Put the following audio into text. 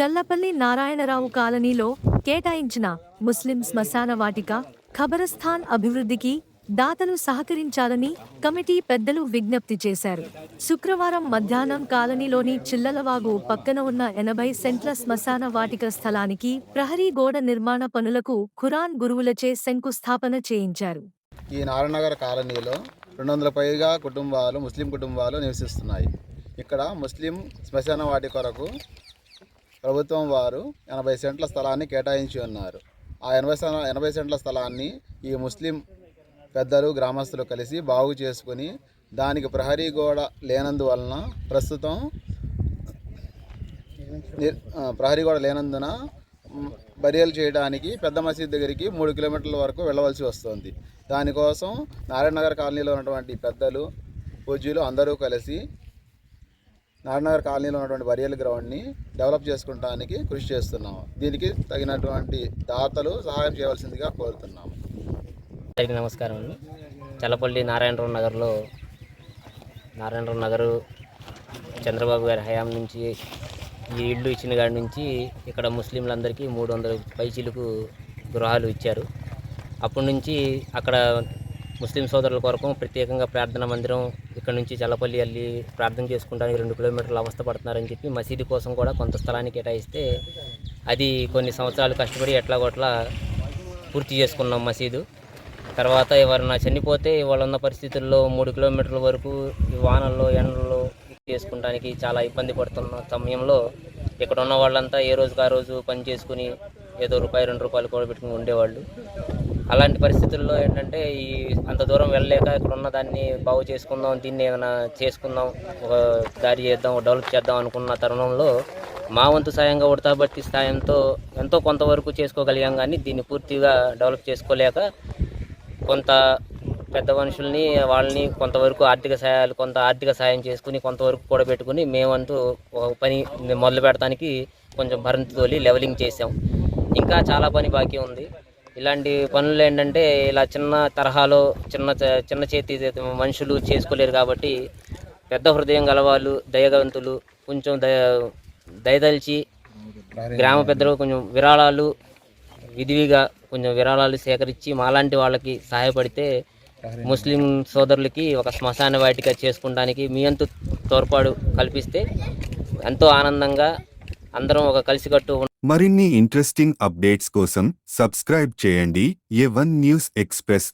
చల్లపల్లి నారాయణరావు కాలనీలో కేటాయించిన ముస్లిం శ్మశాన వాటిక ఖబరస్థాన్ అభివృద్ధికి దాతలు సహకరించాలని కమిటీ పెద్దలు విజ్ఞప్తి చేశారు. శుక్రవారం మధ్యాహ్నం కాలనీలోని చిల్లలవాగు పక్కన ఉన్న ఎనభై సెంట్ల శ్మశాన వాటిక స్థలానికి ప్రహరీ గోడ నిర్మాణ పనులకు ఖురాన్ గురువులచే శంకుస్థాపన చేయించారు. ఈ నారాయణనగర్ కాలనీలో రెండు వందల పైగా కుటుంబాలు ముస్లిం కుటుంబాలు నివసిస్తున్నాయి. ఇక్కడ ముస్లిం శ్మశాన వాటి కొరకు ప్రభుత్వం వారు ఎనభై సెంట్ల స్థలాన్ని కేటాయించి ఉన్నారు. ఆ ఎనభై ఎనభై సెంట్ల స్థలాన్ని ఈ ముస్లిం పెద్దలు గ్రామస్తులు కలిసి బాగు చేసుకుని దానికి ప్రహరీ గోడ లేనందువలన ప్రస్తుతం ప్రహరీ గోడ లేనందున మ్, బరియలు చేయడానికి పెద్ద మసీద్ దగ్గరికి మూడు కిలోమీటర్ల వరకు వెళ్ళవలసి వస్తుంది. దానికోసం నారాయణనగర్ కాలనీలో ఉన్నటువంటి పెద్దలు పూజ్యులు అందరూ కలిసి నారాయణనగర్ కాలనీలో ఉన్నటువంటి బరియల్ గ్రౌండ్ని డెవలప్ చేసుకోవడానికి కృషి చేస్తున్నాము. దీనికి తగినటువంటి దాతలు సహాయం చేయవలసిందిగా కోరుతున్నాము. అందరికీ నమస్కారం అండి. చల్లపల్లి నారాయణరావు నగర్లో నారాయణరావు నగరు చంద్రబాబు గారి హయాం నుంచి ఈ ఇల్లు ఇచ్చిన కాడి నుంచి ఇక్కడ ముస్లింలందరికీ మూడు వందల పైచీలకు గృహాలు ఇచ్చారు. అప్పటి నుంచి అక్కడ ముస్లిం సోదరుల కొరకు ప్రత్యేకంగా ప్రార్థన మందిరం ఇక్కడ నుంచి చల్లపల్లి వెళ్ళి ప్రార్థన చేసుకుంటానికి రెండు కిలోమీటర్లు అవస్థ పడుతున్నారని చెప్పి మసీదు కోసం కూడా కొంత స్థలాన్ని కేటాయిస్తే అది కొన్ని సంవత్సరాలు కష్టపడి ఎట్లాగొట్లా పూర్తి చేసుకున్నాం మసీదు. తర్వాత ఎవరన్నా చనిపోతే ఇవాళ ఉన్న పరిస్థితుల్లో మూడు కిలోమీటర్ల వరకు ఈ వానల్లో ఎండల్లో చేసుకుంటానికి చాలా ఇబ్బంది పడుతున్న సమయంలో ఇక్కడ ఉన్న వాళ్ళంతా ఏ రోజుకు ఆ రోజు పని చేసుకుని ఏదో రూపాయి రెండు రూపాయలు కూడా పెట్టుకుని ఉండేవాళ్ళు. అలాంటి పరిస్థితుల్లో ఏంటంటే ఈ అంత దూరం వెళ్ళలేక ఇక్కడ ఉన్న దాన్ని బాగు చేసుకుందాం దీన్ని ఏమైనా చేసుకుందాం ఒక దారి చేద్దాం డెవలప్ చేద్దాం అనుకున్న తరుణంలో మా వంతు సాయంగా ఉడతాబట్టి సాయంతో ఎంతో కొంతవరకు చేసుకోగలిగాం కానీ దీన్ని పూర్తిగా డెవలప్ చేసుకోలేక కొంత పెద్ద మనుషుల్ని వాళ్ళని కొంతవరకు ఆర్థిక సహాయాలు కొంత ఆర్థిక సాయం చేసుకుని కొంతవరకు కూడా పెట్టుకుని మేమంటూ ఒక పని మొదలు పెడటానికి కొంచెం భరంతి తోలి లెవలింగ్ చేసాం ఇంకా చాలా పని బాకీ ఉంది. ఇలాంటి పనులు ఏంటంటే ఇలా చిన్న తరహాలో చిన్న చిన్న చేతి మనుషులు చేసుకోలేరు కాబట్టి పెద్ద హృదయం గలవాళ్ళు దయగవంతులు కొంచెం దయ దయదలిచి గ్రామ పెద్దలు కొంచెం విరాళాలు విధివిగా కొంచెం విరాళాలు సేకరించి మాలాంటి వాళ్ళకి సహాయపడితే ముస్లిం సోదరులకి ఒక శ్మశాన వాటిక చేసుకోవడానికి మీ అంతు తోడ్పాటు కల్పిస్తే ఎంతో ఆనందంగా అందరం ఒక కలిసికట్టు మరిన్ని ఇంట్రెస్టింగ్ అప్డేట్స్ కోసం సబ్స్క్రైబ్ చేయండి. ఏ వన్ న్యూస్ ఎక్స్ప్రెస్